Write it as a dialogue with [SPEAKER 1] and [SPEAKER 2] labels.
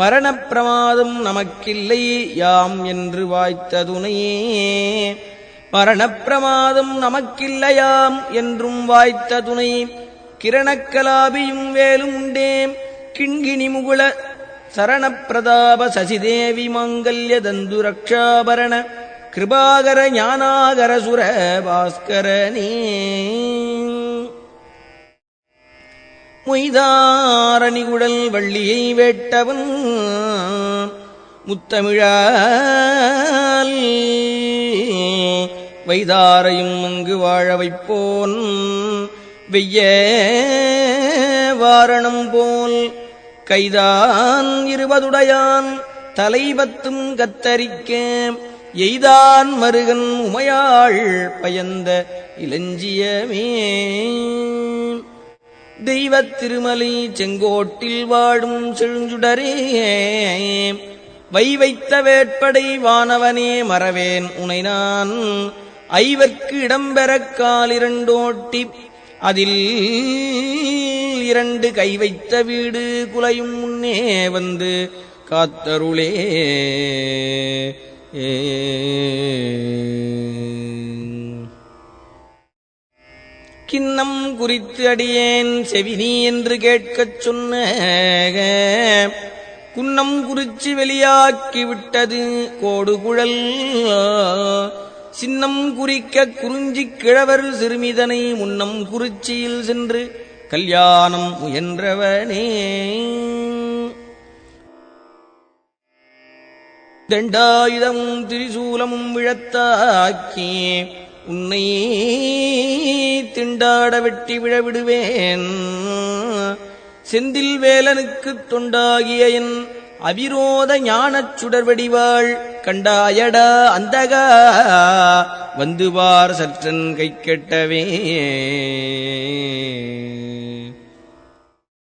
[SPEAKER 1] மரணப்பிரமாதம் நமக்கில்லை. யாம் என்று வாய்த்த துணையே நமக்கில்லையாம் என்றும் வாய்த்த துணை கிரணக்கலாபியும் வேலும் உண்டேம் கிண்கிணி முகுள சரணப்பிரதாப சசிதேவி மங்கல்ய தந்துரக்ஷாபரண கிருபாகர ஞானாகர சுர பாஸ்கரனே மொய்தாரணிகுடல் வள்ளியை வேட்டவன் முத்தமிழால். வைதாரையும் அங்கு வாழ வைப்போன் வெய்ய வாரணம் போல். கைதான் இருபதுடையான் தலைபத்தும் கத்தரிக்க. எய்தான் மருகன் உமையாள் பயந்த இளஞ்சியமே தெய்வத் திருமலை செங்கோட்டில் வாழும் செழுஞ்சுடரே. வை வைத்த வேட்படை வானவனே மறவேன் உனை நான். ஐவர்க்கு இடம்பெறக் காலிரண்டோட்டி அதில் இரண்டு கை வைத்த வீடு குலையும் முன்னே வந்து காத்தருளே. ஏ கிண்ணம் குறித்து அடியேன் செவினி என்று கேட்கச் சொன்ன குன்னம் குறிச்சி வெளியாக்கி விட்டது கோடுகுழல் சின்னம் குறிக்க குறிஞ்சி கிழவர் சிறுமிதனை முன்னம் குறிச்சியில் சென்று கல்யாணம் முயன்றவனே. தண்டாயுதமும் திரிசூலமும் விழத்தாக்கி உன்னை திண்டாட வெட்டி விழவிடுவேன். செந்தில் வேலனுக்கு தொண்டாகிய என் அவிரோத ஞானச் சுடர்வடிவாள் கண்டாயடா அந்தகா. வந்துவார் சற்றன் கை கெட்டவே